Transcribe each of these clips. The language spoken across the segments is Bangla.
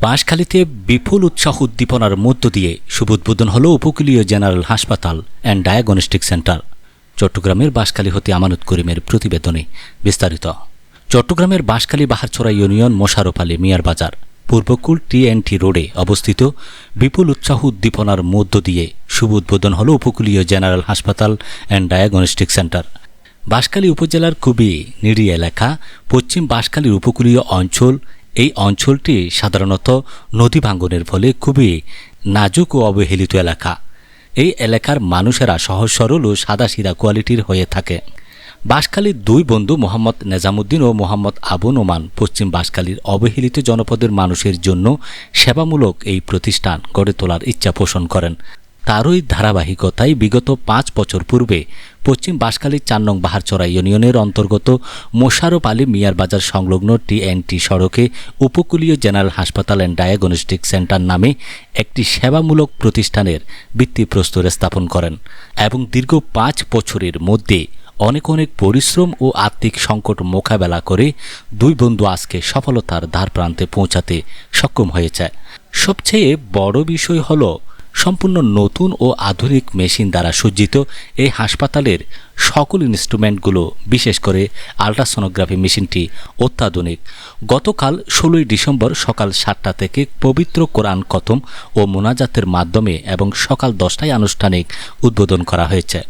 বাঁশখালীতে বিপুল উৎসাহ উদ্দীপনার মধ্য দিয়ে শুভ উদ্বোধন হল উপকূলীয় জেনারেল হাসপাতাল অ্যান্ড ডায়াগনস্টিক সেন্টার চট্টগ্রামের বাঁশখালী হতে আমানত করিমের প্রতিবেদনে বিস্তারিত। চট্টগ্রামের বাঁশখালী বাহারছড়া ইউনিয়ন মোশারফ আলী মিয়ার বাজার, পূর্বকুল টিএনটি রোডে অবস্থিত বিপুল উৎসাহ উদ্দীপনার মধ্য দিয়ে শুভ উদ্বোধন হল উপকূলীয় জেনারেল হাসপাতাল অ্যান্ড ডায়াগনস্টিক সেন্টার বাঁশখালী উপজেলার খুবই নিরীহ এলাকা। পশ্চিম বাঁশখালীর উপকূলীয় অঞ্চল, এই অঞ্চলটি সাধারণত নদী ভাঙ্গনের ফলে খুবই নাজুক ও অবহেলিত এলাকা। এই এলাকার মানুষেরা সহজ সরল ও সাদাসিধা কোয়ালিটির হয়ে থাকে। বাঁশখালীর দুই বন্ধু মোহাম্মদ নেজামুদ্দিন ও মোহাম্মদ আবু নোমান পশ্চিম বাঁশখালীর অবহেলিত জনপদের মানুষের জন্য সেবামূলক এই প্রতিষ্ঠান গড়ে তোলার ইচ্ছা পোষণ করেন। তারই ধারাবাহিকতায় বিগত পাঁচ বছর পূর্বে পশ্চিম বাঁশখালীর চার নং বাহারচড়া ইউনিয়নের অন্তর্গত মোশারফ আলী মিয়ার বাজার সংলগ্ন টিএনটি সড়কে উপকূলীয় জেনারেল হাসপাতাল অ্যান্ড ডায়াগনস্টিক সেন্টার নামে একটি সেবামূলক প্রতিষ্ঠানের ভিত্তিপ্রস্তর স্থাপন করেন এবং দীর্ঘ পাঁচ বছরের মধ্যে অনেক অনেক পরিশ্রম ও আর্থিক সংকট মোকাবেলা করে দুই বন্ধু আজকে সফলতার ধার প্রান্তে পৌঁছাতে সক্ষম হয়েছে। সবচেয়ে বড় বিষয় হলো সম্পূর্ণ নতুন ও আধুনিক মেশিন দ্বারা সজ্জিত এই হাসপাতালের সকল ইনস্ট্রুমেন্টগুলো, বিশেষ করে আলট্রাসোনোগ্রাফি মেশিনটি অত্যাধুনিক। গতকাল ষোলোই ডিসেম্বর সকাল সাতটা থেকে পবিত্র কোরআন কথম ও মোনাজাতের মাধ্যমে এবং সকাল দশটায় আনুষ্ঠানিক উদ্বোধন করা হয়েছে।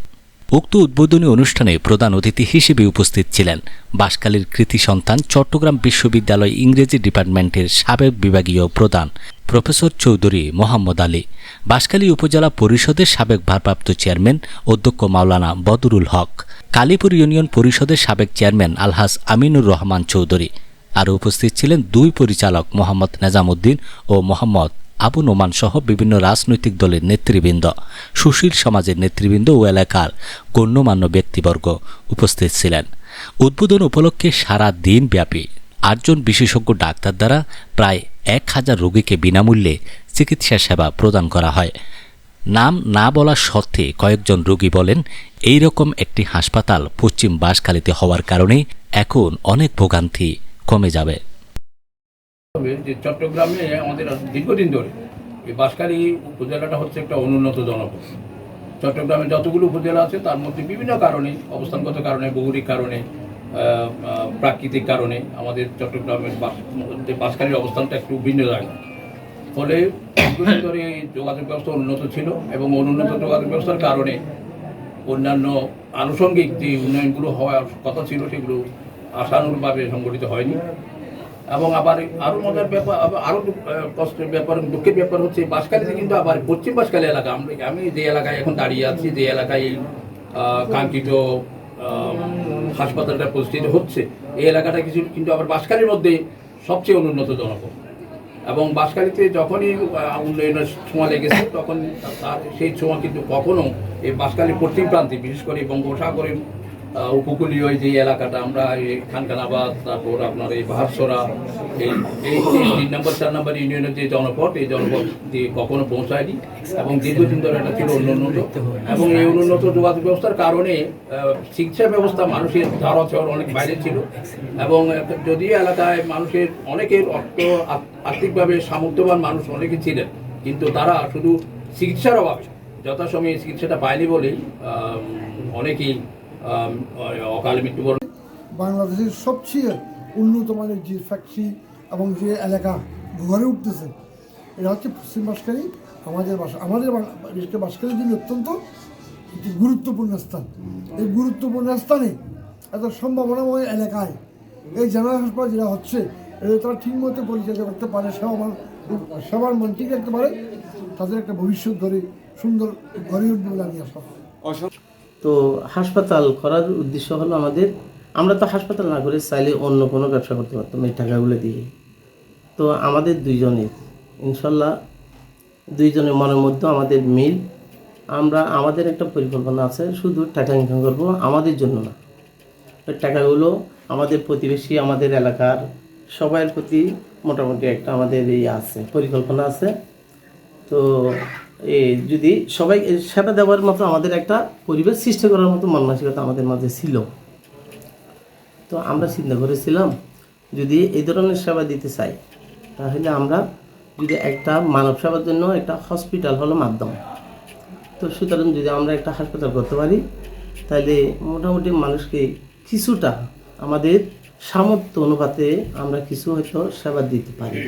উক্ত উদ্বোধনী অনুষ্ঠানে প্রধান অতিথি হিসেবে উপস্থিত ছিলেন বাঁশখালীর কৃতি সন্তান চট্টগ্রাম বিশ্ববিদ্যালয় ইংরেজি ডিপার্টমেন্টের সাবেক বিভাগীয় প্রধান প্রফেসর চৌধুরী মোহাম্মদ আলী বাঁশখালী উপজেলা পরিষদের সাবেক ভারপ্রাপ্ত চেয়ারম্যান অধ্যক্ষ মাওলানা বদরুল হক, কালীপুর ইউনিয়ন পরিষদের সাবেক চেয়ারম্যান আলহাজ আমিনুর রহমান চৌধুরী। আরও উপস্থিত ছিলেন দুই পরিচালক মোহাম্মদ নেজামুদ্দিন ও মোহাম্মদ আবু নোমান সহ বিভিন্ন রাজনৈতিক দলের নেতৃবৃন্দ, সুশীল সমাজের নেতৃবৃন্দ ও এলাকার গণ্যমান্য ব্যক্তিবর্গ উপস্থিত ছিলেন। উদ্বোধন উপলক্ষে সারা দিন ব্যাপী আটজন বিশেষজ্ঞ ডাক্তার দ্বারা প্রায় এক হাজার রোগীকে বিনামূল্যে চিকিৎসা সেবা প্রদান করা হয়। নাম না বলা সত্ত্বে কয়েকজন রোগী বলেন, এই রকম একটি হাসপাতাল পশ্চিম বাঁশখালীতে হওয়ার কারণে এখন অনেক ভোগান্তি কমে যাবে। হবে যে চট্টগ্রামে আমাদের দীর্ঘদিন ধরে এই বাঁশখালী উপজেলাটা হচ্ছে একটা অনুন্নত জনপদ। চট্টগ্রামে যতগুলো উপজেলা আছে, তার মধ্যে বিভিন্ন কারণে, অবস্থানগত কারণে, ভৌগোলিক কারণে প্রাকৃতিক কারণে আমাদের চট্টগ্রামের বাঁশখালীর অবস্থানটা একটু ভিন্ন জায়গায় ফলে দীর্ঘদিন ধরে যোগাযোগ ব্যবস্থা উন্নত ছিল এবং অনুন্নত যোগাযোগ ব্যবস্থার কারণে অন্যান্য আনুষঙ্গিক যে উন্নয়নগুলো হওয়ার কথা ছিল, সেগুলো আশানুরূপভাবে সংগঠিত হয়নি। এবং আবার আরও মজার ব্যাপার, আবার আরও দু- কষ্টের ব্যাপার, দুঃখের ব্যাপার হচ্ছে বাঁশখালীতে কিন্তু আবার পশ্চিম বাঁশখালী এলাকা, আমরা আমি যে এলাকায় এখন দাঁড়িয়ে আছি, যে এলাকায় কাঙ্ক্ষিত হাসপাতালটা প্রতিষ্ঠিত হচ্ছে, এই এলাকাটা কিছু কিন্তু আবার বাঁশখালীর মধ্যে সবচেয়ে অনুন্নত জনপদ। এবং বাঁশখালীতে যখনই উন্নয়নের ছোঁয়া লেগেছে, তখন তার সেই ছোঁয়া কিন্তু কখনো এই বাঁশখালীর পশ্চিম প্রান্তে, বিশেষ করে বঙ্গোপসাগরের উপকূলীয় যে এলাকাটা, আমরা এই খানকানাবাদ তারপর আপনার এই বাহারসরা, এই এই তিন নম্বর, চার নম্বর ইউনিয়নের যে জনপদ, এই জনপদ দিয়ে কখনো পৌঁছায়নি এবং দীর্ঘদিন ধরে এটা ছিল অনুন্নত। এবং এই অনুন্নত যোগাযোগ ব্যবস্থার কারণে চিকিৎসা ব্যবস্থা মানুষের ধারা চর অনেক বাইরে ছিল। এবং যদিও এলাকায় মানুষের অনেকের অর্থ আর্থিকভাবে সামর্থ্যবান মানুষ অনেকে ছিলেন, কিন্তু তারা শুধু চিকিৎসার অভাবে, যথাসময়ে চিকিৎসাটা পায়নি বলেই অনেকেই অকালে মৃত্যুবরণ বাংলাদেশের সবচেয়ে উন্নত মানের যে ফ্যাক্টরি এবং যে এলাকা গড়ে উঠতেছে এটা হচ্ছে পশ্চিম বাসকালী আমাদের বাসা আমাদের বাং- বিশেষ করে জন্য অত্যন্ত একটি গুরুত্বপূর্ণ স্থান। এই গুরুত্বপূর্ণ স্থানে এত সম্ভাবনাময় এলাকায় এই জেনারেল হাসপাতাল যেটা হচ্ছে এটা তারা ঠিক মতো পরিচালনা করতে পারে সেবা মান সেবার মান ঠিক রাখতে পারে তাদের একটা ভবিষ্যৎ গড়ে সুন্দর গড়ে উঠবে বলে আমি আশা। তো হাসপাতাল করার উদ্দেশ্য হলো আমাদের, আমরা তো হাসপাতাল না করে চাইলে অন্য কোনো ব্যবসা করতে পারতাম এই টাকাগুলো দিয়ে। তো আমাদের দুইজনের, ইনশাল্লাহ দুইজনের মনের মধ্যে আমাদের মিল, আমরা, আমাদের একটা পরিকল্পনা আছে, শুধু টাকা ইনকাম করব আমাদের জন্য না। টাকাগুলো আমাদের প্রতিবেশী, আমাদের এলাকার সবার প্রতি মোটামুটি একটা আমাদের এই আছে, পরিকল্পনা আছে। তো যদি সবাই সেবা দেওয়ার মতো আমাদের একটা পরিবেশ সৃষ্টি করার মতো মন মানসিকতা আমাদের মাঝে ছিল। তো আমরা চিন্তা করেছিলাম, যদি এই ধরনের সেবা দিতে চাই, তাহলে আমরা যদি একটা মানব সেবার জন্য একটা হসপিটাল হলো মাধ্যম। তো সুতরাং যদি আমরা একটা হাসপাতাল করতে পারি, তাহলে মোটামুটি মানুষকে কিছুটা আমাদের সামর্থ্য অনুপাতে আমরা কিছু হয়তো সেবা দিতে পারি।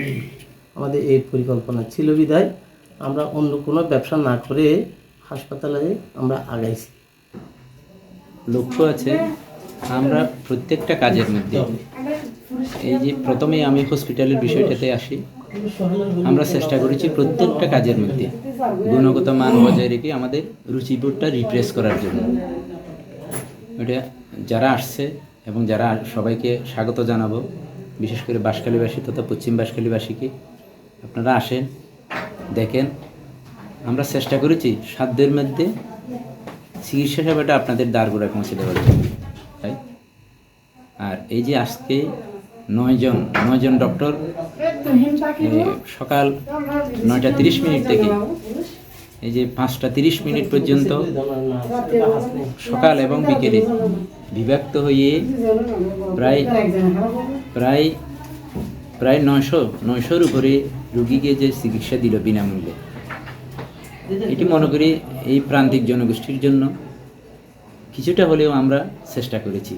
আমাদের এই পরিকল্পনা ছিল বিদায়। আমরা অন্য কোনো ব্যবসা না করে হাসপাতালে আমরা আগাইছি। লক্ষ্য আছে, আমরা প্রত্যেকটা কাজের মধ্যে এই যে প্রথমে আমি হসপিটালের বিষয়টাতে আসি। আমরা চেষ্টা করেছি প্রত্যেকটা কাজের মধ্যে গুণগত মান বজায় রেখে আমাদের রুচিবোধটা রিপ্রেস করার জন্য। এটা যারা আসছে এবং যারা সবাইকে স্বাগত জানাব, বিশেষ করে বাঁশখালীবাসী তথা পশ্চিম বাঁশখালীবাসীকে, আপনারা আসেন দেখেন, আমরা চেষ্টা করেছি সাধ্যের মধ্যে চিকিৎসা সেবাটা আপনাদের দ্বারগোড়ায় পৌঁছে দেওয়ার তাই? আর এই যে আজকে নয়জন নয়জন ডক্টর সকাল নয়টা তিরিশ মিনিট থেকে, এই যে পাঁচটা তিরিশ মিনিট পর্যন্ত সকাল এবং বিকেলে বিভক্ত হয়ে প্রায় প্রায় প্রায় নয়শো, নয়শোর উপরে রুগীকে যে চিকিৎসা দিল বিনামূল্যে। এটি মনে করি এই প্রান্তিক জনগোষ্ঠীর জন্য কিছুটা হলেও আমরা চেষ্টা করেছি।